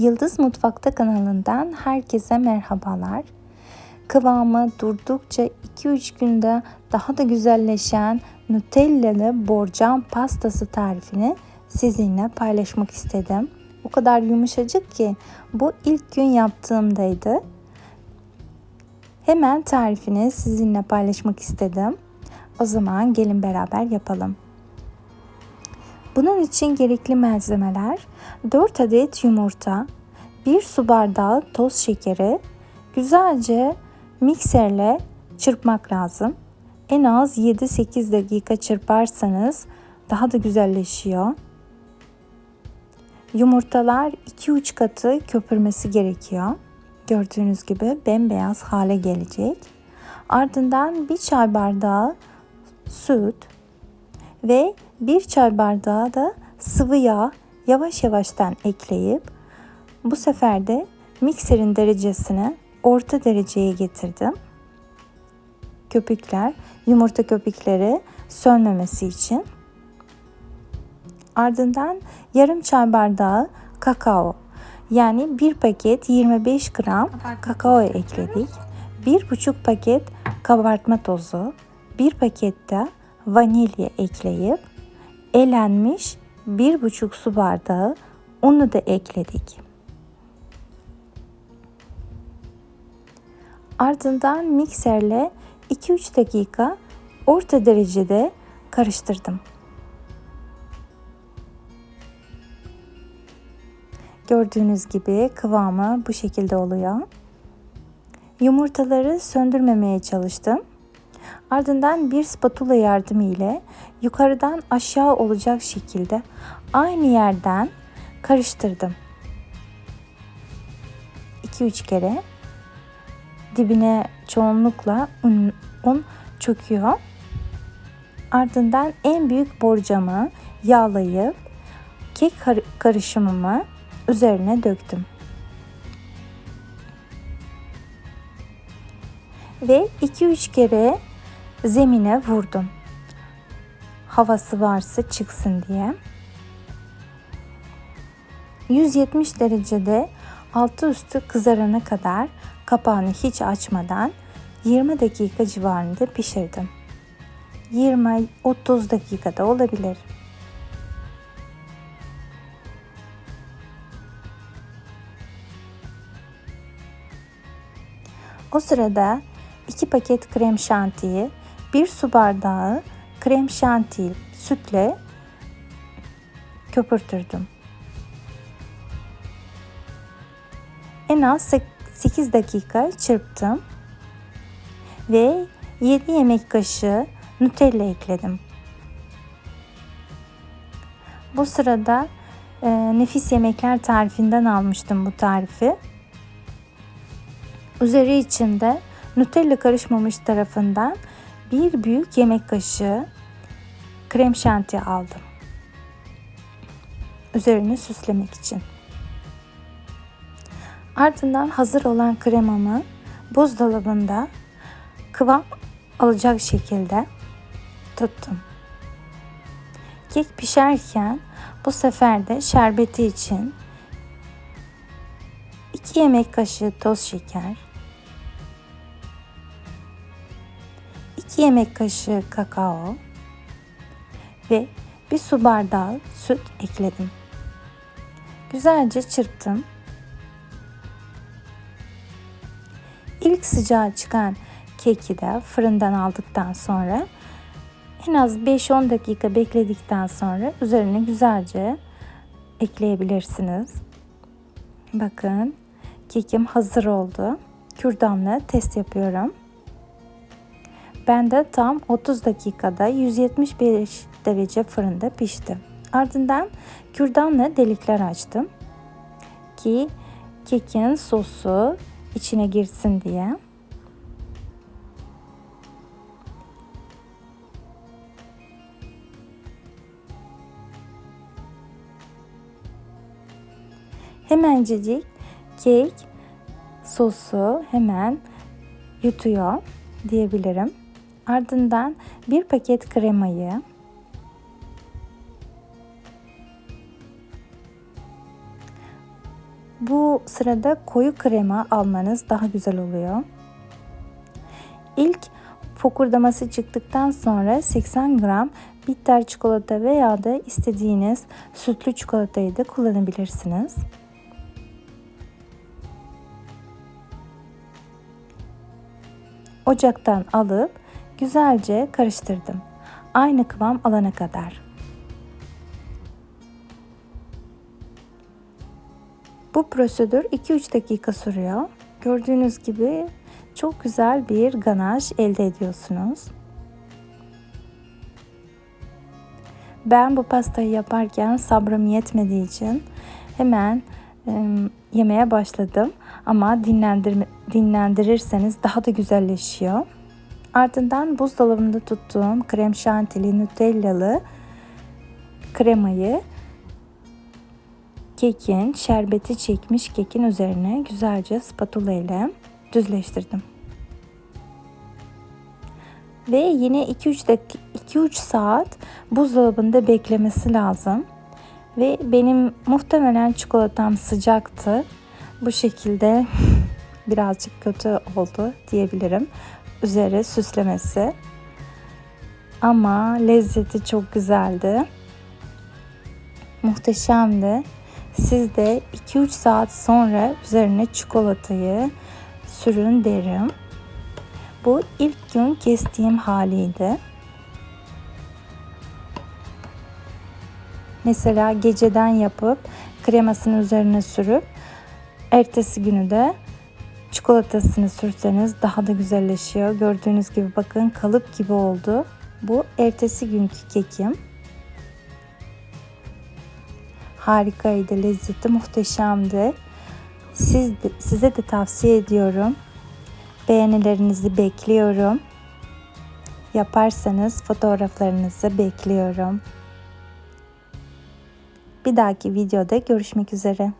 Yıldız Mutfakta kanalından herkese merhabalar. Kıvamı durdukça 2-3 günde daha da güzelleşen Nutellalı borcam pastası tarifini sizinle paylaşmak istedim. O kadar yumuşacık ki bu ilk gün yaptığımdaydı. Hemen tarifini sizinle paylaşmak istedim. O zaman gelin beraber yapalım. Bunun için gerekli malzemeler 4 adet yumurta, 1 su bardağı toz şekeri, güzelce mikserle çırpmak lazım. En az 7-8 dakika çırparsanız daha da güzelleşiyor. Yumurtalar 2-3 katı köpürmesi gerekiyor. Gördüğünüz gibi bembeyaz hale gelecek. Ardından bir çay bardağı süt ve bir çay bardağı da sıvı yağ yavaş yavaştan ekleyip bu sefer de mikserin derecesini orta dereceye getirdim. Köpükler, yumurta köpükleri sönmemesi için. Ardından yarım çay bardağı kakao yani bir paket 25 gram kakao ekledik. Bir buçuk paket kabartma tozu, bir paket de vanilya ekleyip elenmiş bir buçuk su bardağı unu da ekledik. Ardından mikserle 2-3 dakika orta derecede karıştırdım. Gördüğünüz gibi kıvamı bu şekilde oluyor. Yumurtaları söndürmemeye çalıştım. Ardından bir spatula yardımı ile yukarıdan aşağı olacak şekilde aynı yerden karıştırdım. 2-3 kere dibine çoğunlukla un, un çöküyor. Ardından en büyük borcamı yağlayıp kek karışımımı üzerine döktüm. Ve 2-3 kere zemine vurdum. Havası varsa çıksın diye. 170 derecede altı üstü kızarana kadar kapağını hiç açmadan 20 dakika civarında pişirdim. 20-30 dakikada olabilir. O sırada 2 paket krem şantiyi, 1 su bardağı krem şanti sütle köpürtürdüm. En az 8 dakika çırptım ve 7 yemek kaşığı Nutella ekledim. Bu sırada e, nefis yemekler tarifinden almıştım bu tarifi. Üzeri içinde Nutella karışmamış tarafından bir büyük yemek kaşığı krem şanti aldım. Üzerini süslemek için. Ardından hazır olan kremamı buzdolabında kıvam alacak şekilde tuttum. Kek pişerken bu sefer de şerbeti için 2 yemek kaşığı toz şeker, 2 yemek kaşığı kakao ve bir su bardağı süt ekledim. Güzelce çırptım. İlk sıcağı çıkan keki de fırından aldıktan sonra en az 5-10 dakika bekledikten sonra üzerine güzelce ekleyebilirsiniz. Bakın kekim hazır oldu. Kürdanla test yapıyorum. Ben de tam 30 dakikada 175 derece fırında pişti. Ardından kürdanla delikler açtım ki kekin sosu içine girsin diye. Hemencecik kek sosu hemen yutuyor diyebilirim. Ardından bir paket kremayı Bu sırada koyu krema almanız daha güzel oluyor. İlk fokurdaması çıktıktan sonra 80 gram bitter çikolata veya da istediğiniz sütlü çikolatayı da kullanabilirsiniz. Ocaktan alıp güzelce karıştırdım. Aynı kıvam alana kadar. Bu prosedür 2-3 dakika sürüyor. Gördüğünüz gibi çok güzel bir ganaj elde ediyorsunuz. Ben bu pastayı yaparken sabrım yetmediği için hemen e, yemeye başladım. Ama dinlendir, dinlendirirseniz daha da güzelleşiyor. Ardından buzdolabında tuttuğum krem şantili nutellalı kremayı kekin şerbeti çekmiş kekin üzerine güzelce spatula ile düzleştirdim. Ve yine 2-3 dakika 2-3 saat buzdolabında beklemesi lazım. Ve benim muhtemelen çikolatam sıcaktı. Bu şekilde birazcık kötü oldu diyebilirim. Üzeri süslemesi. Ama lezzeti çok güzeldi. Muhteşemdi. Siz de 2-3 saat sonra üzerine çikolatayı sürün derim. Bu ilk gün kestiğim haliydi. Mesela geceden yapıp kremasını üzerine sürüp ertesi günü de çikolatasını sürseniz daha da güzelleşiyor. Gördüğünüz gibi bakın kalıp gibi oldu. Bu ertesi günkü kekim. Harikaydı, lezzeti muhteşemdi. Siz de, size de tavsiye ediyorum. Beğenilerinizi bekliyorum. Yaparsanız fotoğraflarınızı bekliyorum. Bir dahaki videoda görüşmek üzere.